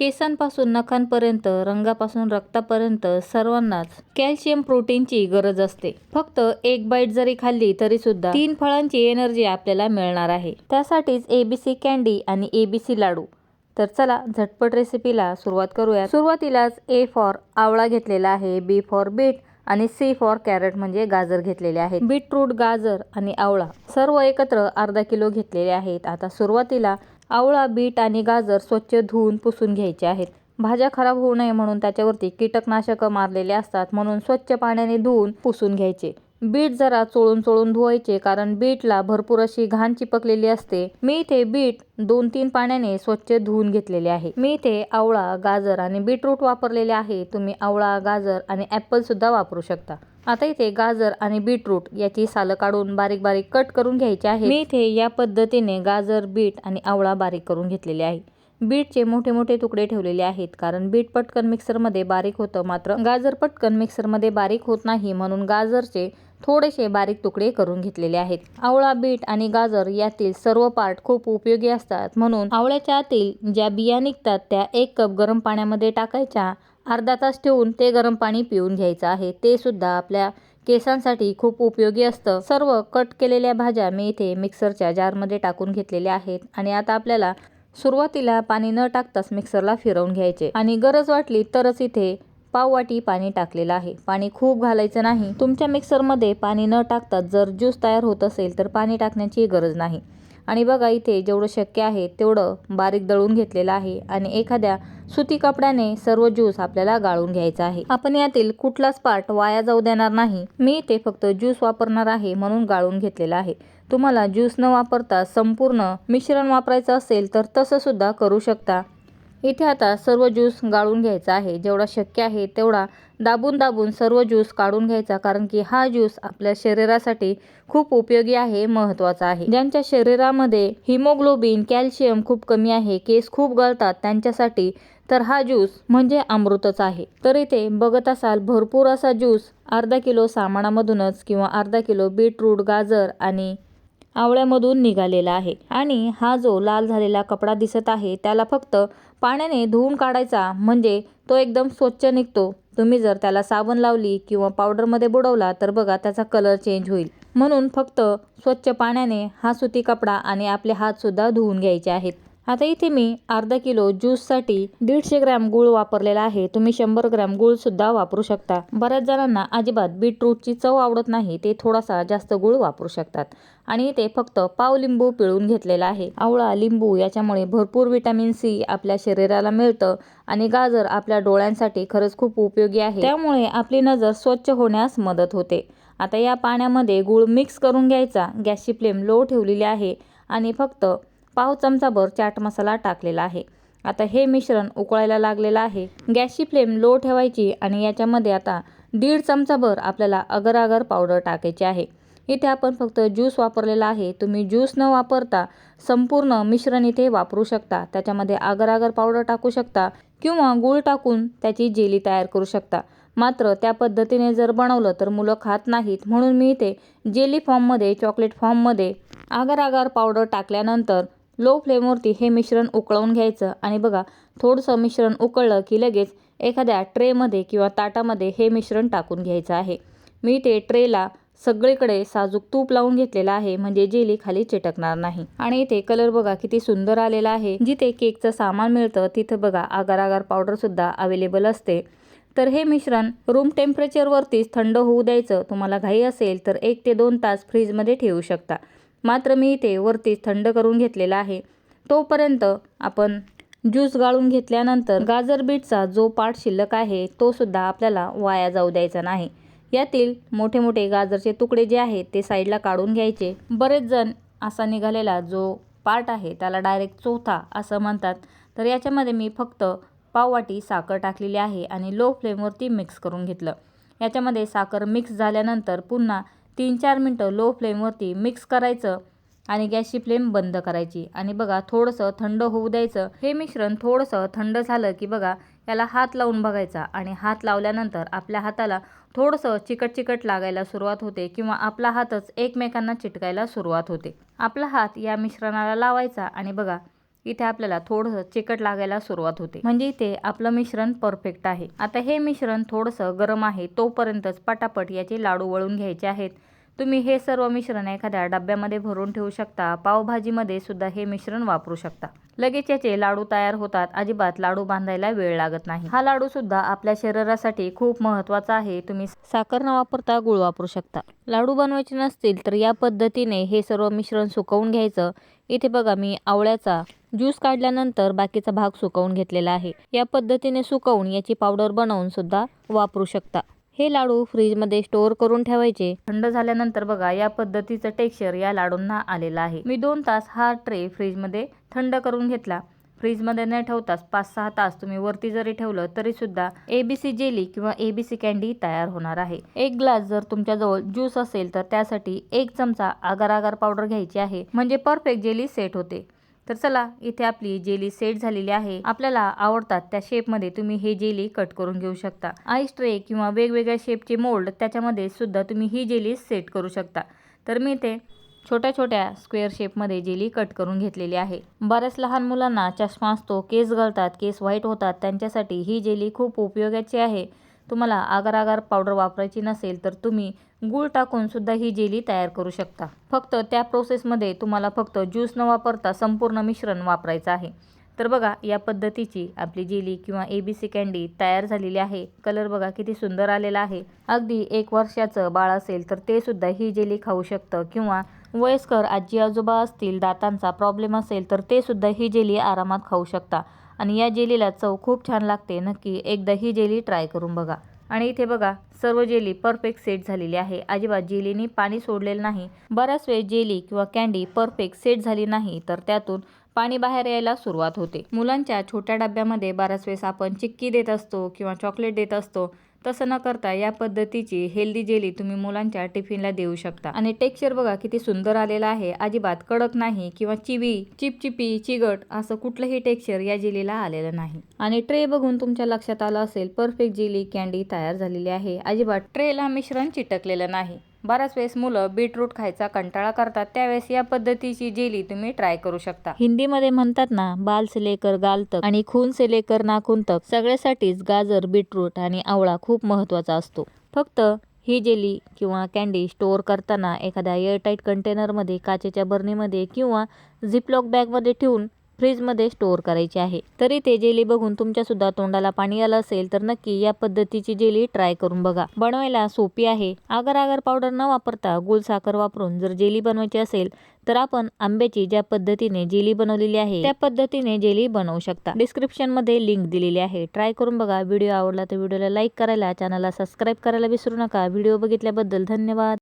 केसांपासून नखांपर्यंत रंगापासून रक्तापर्यंत सर्वांनाच कॅल्शियम प्रोटीनची गरज असते. फक्त एक बाईट जरी खाल्ली तरी सुद्धा तीन फळांची एनर्जी आपल्याला मिळणार आहे. त्यासाठीच एबीसी कॅन्डी आणि एबीसी लाडू. तर चला झटपट रेसिपीला सुरुवात करूया सुरुवातीलाच ए फॉर आवळा घेतलेला आहे बी फॉर बीट आणि सी फॉर कॅरेट म्हणजे गाजर घेतलेले आहेत. बीटरूट गाजर आणि आवळा सर्व एकत्र अर्धा किलो घेतलेले आहेत. आता सुरुवातीला आवळा बीट आणि गाजर स्वच्छ धुवून पुसून घ्यायचे आहेत. भाज्या खराब होऊ नये म्हणून त्याच्यावरती कीटकनाशकं मारलेले असतात म्हणून स्वच्छ पाण्याने धुवून पुसून घ्यायचे. बीट जरा चोळून चोळून धुवायचे कारण बीटला भरपूर अशी घाण चिपकलेली असते. मी इथे बीट दोन तीन पाण्याने स्वच्छ धुवून घेतलेले आहे. मी इथे आवळा गाजर आणि बीटरूट वापरलेले आहे. तुम्ही आवळा गाजर आणि ॲपल सुद्धा वापरू शकता. आता इथे गाजर आणि बीटरूट याची सालं काढून बारीक बारीक कट करून घ्यायचे आहे मी इथे या पद्धतीने गाजर बीट आणि आवळा बारीक करून घेतलेले आहे. बीटचे मोठे मोठे तुकडे ठेवलेले आहेत कारण बीट पटकन मिक्सरमध्ये बारीक होतं मात्र गाजर पटकन मिक्सरमध्ये बारीक होत नाही म्हणून गाजरचे थोडेसे बारीक तुकडे करून घेतलेले आहेत. आवळा बीट आणि गाजर यातील सर्व पार्ट खूप उपयोगी असतात म्हणून आवळ्याच्या आतील ज्या बिया निघतात त्या एक कप गरम पाण्यामध्ये टाकायच्या अर्धा तास ठेवून ते गरम पाणी पिऊन घ्यायचं आहे. ते सुद्धा आपल्या केसांसाठी खूप उपयोगी असतं. सर्व कट केलेल्या भाज्या मी इथे मिक्सरच्या जारमध्ये टाकून घेतलेल्या आहेत आणि आता आपल्याला सुरुवातीला पाणी न टाकताच मिक्सरला फिरवून घ्यायचे. आणि गरज वाटली तरच इथे पाववाटी पाणी टाकलेलं आहे. पाणी खूप घालायचं नाही. तुमच्या मिक्सरमध्ये पाणी न टाकता जर ज्यूस तयार होत असेल तर पाणी टाकण्याची गरज नाही. आणि बघा इथे जेवढं शक्य आहे तेवढं बारीक दळून घेतलेलं आहे. आणि एखाद्या सुती कपड्याने सर्व ज्यूस आपल्याला गाळून घ्यायचा आहे. आपण यातील कुठलाच पार्ट वाया जाऊ देणार नाही. मी इथे फक्त ज्यूस वापरणार आहे म्हणून गाळून घेतलेला आहे. तुम्हाला ज्यूस न वापरता संपूर्ण मिश्रण वापरायचं असेल तर तसं सुद्धा करू शकता. इथे आता सर्व ज्यूस गाळून घ्यायचा आहे. जेवढा शक्य आहे तेवढा दाबून दाबून सर्व ज्यूस काढून घ्यायचा कारण की हा ज्यूस आपल्या शरीरासाठी खूप उपयोगी आहे महत्त्वाचा आहे. ज्यांच्या शरीरामध्ये हिमोग्लोबिन कॅल्शियम खूप कमी आहे केस खूप गळतात त्यांच्यासाठी तर हा ज्यूस म्हणजे अमृतच आहे. तर इथे बघत असाल भरपूर असा ज्यूस अर्धा किलो सामानामधूनच किंवा अर्धा किलो बीटरूट गाजर आणि आवळ्यामधून निघालेला आहे. आणि हा जो लाल झालेला कपडा दिसत आहे त्याला फक्त पाण्याने धुवून काढायचा म्हणजे तो एकदम स्वच्छ निघतो. तुम्ही जर त्याला साबण लावली किंवा पावडरमध्ये बुडवला तर बघा त्याचा कलर चेंज होईल. म्हणून फक्त स्वच्छ पाण्याने हा सुती कपडा आणि आपले हातसुद्धा धुवून घ्यायचे आहेत. आता इथे मी अर्धा किलो ज्यूससाठी दीडशे ग्रॅम गूळ वापरलेला आहे. तुम्ही शंभर ग्रॅम गूळ सुद्धा वापरू शकता. बऱ्याच जणांना अजिबात बीटरूटची चव आवडत नाही. ते थोडासा जास्त गूळ वापरू शकतात. आणि इथे फक्त पाव लिंबू पिळून घेतलेला आहे. आवळा लिंबू याच्यामुळे भरपूर विटॅमिन सी आपल्या शरीराला मिळतं आणि गाजर आपल्या डोळ्यांसाठी खरंच खूप उपयोगी आहे. त्यामुळे आपली नजर स्वच्छ होण्यास मदत होते. आता या पाण्यामध्ये गूळ मिक्स करून घ्यायचा. गॅसची फ्लेम लो ठेवलेली आहे आणि फक्त पाव चमचाभर चाट मसाला टाकलेला आहे. आता हे मिश्रण उकळायला लागलेलं आहे. गॅसची फ्लेम लो ठेवायची आणि याच्यामध्ये आता दीड चमचाभर आपल्याला अगर अगर पावडर टाकायची आहे. इथे आपण फक्त ज्यूस वापरलेला आहे. तुम्ही ज्यूस न वापरता संपूर्ण मिश्रण इथे वापरू शकता. त्याच्यामध्ये आगर आगर पावडर टाकू शकता किंवा गूळ टाकून त्याची जेली तयार करू शकता. मात्र त्या पद्धतीने जर बनवलं तर मुलं खात नाहीत. म्हणून मी इथे जेली फॉर्ममध्ये चॉकलेट फॉर्ममध्ये आगर आगर पावडर टाकल्यानंतर लो फ्लेमवरती हे मिश्रण उकळवून घ्यायचं. आणि बघा थोडंसं मिश्रण उकळलं की लगेच एखाद्या ट्रेमध्ये किंवा ताटामध्ये हे मिश्रण टाकून घ्यायचं आहे. मी ते ट्रेला सगळीकडे साजूक तूप लावून घेतलेलं आहे म्हणजे जेली खाली चिटकणार नाही. आणि इथे कलर बघा किती सुंदर आलेला आहे. जिथे केकचं सामान मिळतं तिथं बघा आगार आगार पावडरसुद्धा अवेलेबल असते. तर हे मिश्रण रूम टेम्परेचरवरतीच थंड होऊ द्यायचं. तुम्हाला घाई असेल तर एक ते दोन तास फ्रीजमध्ये ठेवू शकता. मात्र मी इथे वरती थंड करून घेतलेला आहे. तोपर्यंत आपण ज्यूस गाळून घेतल्यानंतर गाजर बीटचा जो पार्ट शिल्लक आहे तो सुद्धा आपल्याला वाया जाऊ द्यायचा नाही. यातील मोठे मोठे गाजरचे तुकडे जे आहेत ते साईडला काढून घ्यायचे. बरेच जण असा निघालेला जो पार्ट आहे त्याला डायरेक्ट चोथा असं म्हणतात. तर याच्यामध्ये मी फक्त पाववाटी साखर टाकलेली आहे आणि लो फ्लेमवरती मिक्स करून घेतलं. याच्यामध्ये साखर मिक्स झाल्यानंतर पुन्हा तीन चार मिनटं लो फ्लेमवरती मिक्स करायचं आणि गॅसची फ्लेम बंद करायची. आणि बघा थोडंसं थंड होऊ द्यायचं. हे मिश्रण थोडंसं थंड झालं की बघा याला हात लावून बघायचा. आणि हात लावल्यानंतर आपल्या हाताला थोडंसं चिकट चिकट लागायला सुरुवात होते किंवा आपला हातच एकमेकांना चिटकायला सुरुवात होते. आपला हात या मिश्रणाला लावायचा आणि बघा इथे आपल्याला थोडंसं चिकट लागायला सुरुवात होते. म्हणजे इथे आपलं मिश्रण परफेक्ट आहे. आता हे मिश्रण थोडंसं गरम आहे तोपर्यंतच पटापट याचे लाडू वळून घ्यायचे आहेत. तुम्ही हे सर्व मिश्रण एखाद्या डब्यामध्ये भरून ठेवू शकता. पावभाजीमध्ये सुद्धा हे मिश्रण वापरू शकता. लगेच याचे लाडू तयार होतात. अजिबात लाडू बांधायला वेळ लागत नाही. हा लाडू सुद्धा आपल्या शरीरासाठी खूप महत्त्वाचा आहे. तुम्ही साखर न वापरता गुळ वापरू शकता. लाडू बनवायचे नसतील तर या पद्धतीने हे सर्व मिश्रण सुकवून घ्यायचं. इथे बघा मी आवळ्याचा ज्यूस काढल्यानंतर बाकीचा भाग सुकवून घेतलेला आहे. या पद्धतीने सुकवून याची पावडर बनवून सुद्धा वापरू शकता. हे लाडू फ्रीजमध्ये स्टोअर करून ठेवायचे. थंड झाल्यानंतर बघा या पद्धतीचं टेक्स्चर या लाडूंना आलेलं आहे. मी दोन तास हा ट्रे फ्रीजमध्ये थंड करून घेतला. फ्रीजमध्ये न ठेवताच पाच सहा तास तुम्ही वरती जरी ठेवलं तरी सुद्धा एबीसी जेली किंवा एबीसी कॅन्डी तयार होणार आहे. एक ग्लास जर तुमच्याजवळ ज्यूस असेल तर त्यासाठी एक चमचा आगार आगार पावडर घ्यायची आहे. म्हणजे परफेक्ट जेली सेट होते. तर चला इथे आपली जेली सेट झालेली आहे. आपल्याला आवडतात त्या शेपमध्ये तुम्ही हे जेली कट करून घेऊ शकता. आईस ट्रे किंवा वेगवेगळ्या शेपचे मोल्ड त्याच्यामध्ये सुद्धा तुम्ही ही जेली सेट करू शकता. तर मी ते छोट्या छोट्या स्क्वेअर शेपमध्ये जेली कट करून घेतलेली आहे. बऱ्याच लहान मुलांना चष्मा असतो केस गळतात केस व्हाईट होतात त्यांच्यासाठी ही जेली खूप उपयोगाची आहे. तुम्हाला आगार आगार पावडर वापरायची नसेल तर तुम्ही गूळ टाकून सुद्धा ही जेली तयार करू शकता. फक्त त्या प्रोसेसमध्ये तुम्हाला फक्त ज्यूस न वापरता संपूर्ण मिश्रण वापरायचं आहे. तर बघा या पद्धतीची आपली जेली किंवा ए बी सी कँडी तयार झालेली आहे. कलर बघा किती सुंदर आलेला आहे. अगदी एक वर्षाचं बाळ असेल तर ते सुद्धा ही जेली खाऊ शकतं किंवा वयस्कर आजी आजोबा असतील दातांचा प्रॉब्लेम असेल तर ते सुद्धा ही जेली आरामात खाऊ शकता. आणि या जेलीला चव खूप छान लागते. नक्की एकदा ही जेली ट्राय करून बघा. आणि इथे बघा सर्व जेली परफेक्ट सेट झालेली आहे. अजिबात जेलीनी पाणी सोडलेलं नाही. बऱ्याच वेळ जेली किंवा कॅन्डी परफेक्ट सेट झाली नाही तर त्यातून पाणी बाहेर यायला सुरुवात होते. मुलांच्या छोट्या डब्यामध्ये बऱ्याच वेळेस आपण चिक्की देत असतो किंवा चॉकलेट देत असतो. तसं न करता या पद्धतीची हेल्दी जेली तुम्ही मुलांच्या टिफिनला देऊ शकता. आणि टेक्स्चर बघा किती सुंदर आलेला आहे. अजिबात कडक नाही किंवा चिवी चिपचिपी चिगट असं कुठलंही टेक्स्चर या जेलीला आलेलं नाही. आणि ट्रे बघून तुमच्या लक्षात आलं असेल परफेक्ट जेली कॅन्डी तयार झालेली आहे. अजिबात ट्रेला मिश्रण चिटकलेलं नाही. बऱ्याच वेळेस मुलं बीटरूट खायचा कंटाळा करतात त्यावेळेस या पद्धतीची जेली तुम्ही ट्राय करू शकता. हिंदीमध्ये म्हणतात ना बाल से लेकर गाल तक आणि खून से लेकर नाखून तक सगळ्यासाठीच गाजर बीटरूट आणि आवळा खूप महत्त्वाचा असतो. फक्त ही जेली किंवा कॅन्डी स्टोअर करताना एखाद्या एअरटाईट कंटेनरमध्ये काचेच्या बरणीमध्ये किंवा झिपलॉक बॅगमध्ये ठेवून फ्रीजमध्ये स्टोअर करायची आहे. तरी ते जेली बघून तुमच्या सुद्धा तोंडाला पाणी आलं असेल तर नक्की या पद्धतीची जेली ट्राय करून बघा. बनवायला सोपी आहे. आगर आगर पावडर न वापरता गुळ साखर वापरून जर जेली बनवायची असेल तर आपण आंब्याची ज्या पद्धतीने जेली बनवलेली आहे त्या पद्धतीने जेली बनवू शकता. डिस्क्रिप्शनमध्ये लिंक दिलेली आहे. ट्राय करून बघा. व्हिडिओ आवडला तर व्हिडिओला लाईक करायला चॅनलला सबस्क्राईब करायला विसरू नका. व्हिडिओ बघितल्याबद्दल धन्यवाद.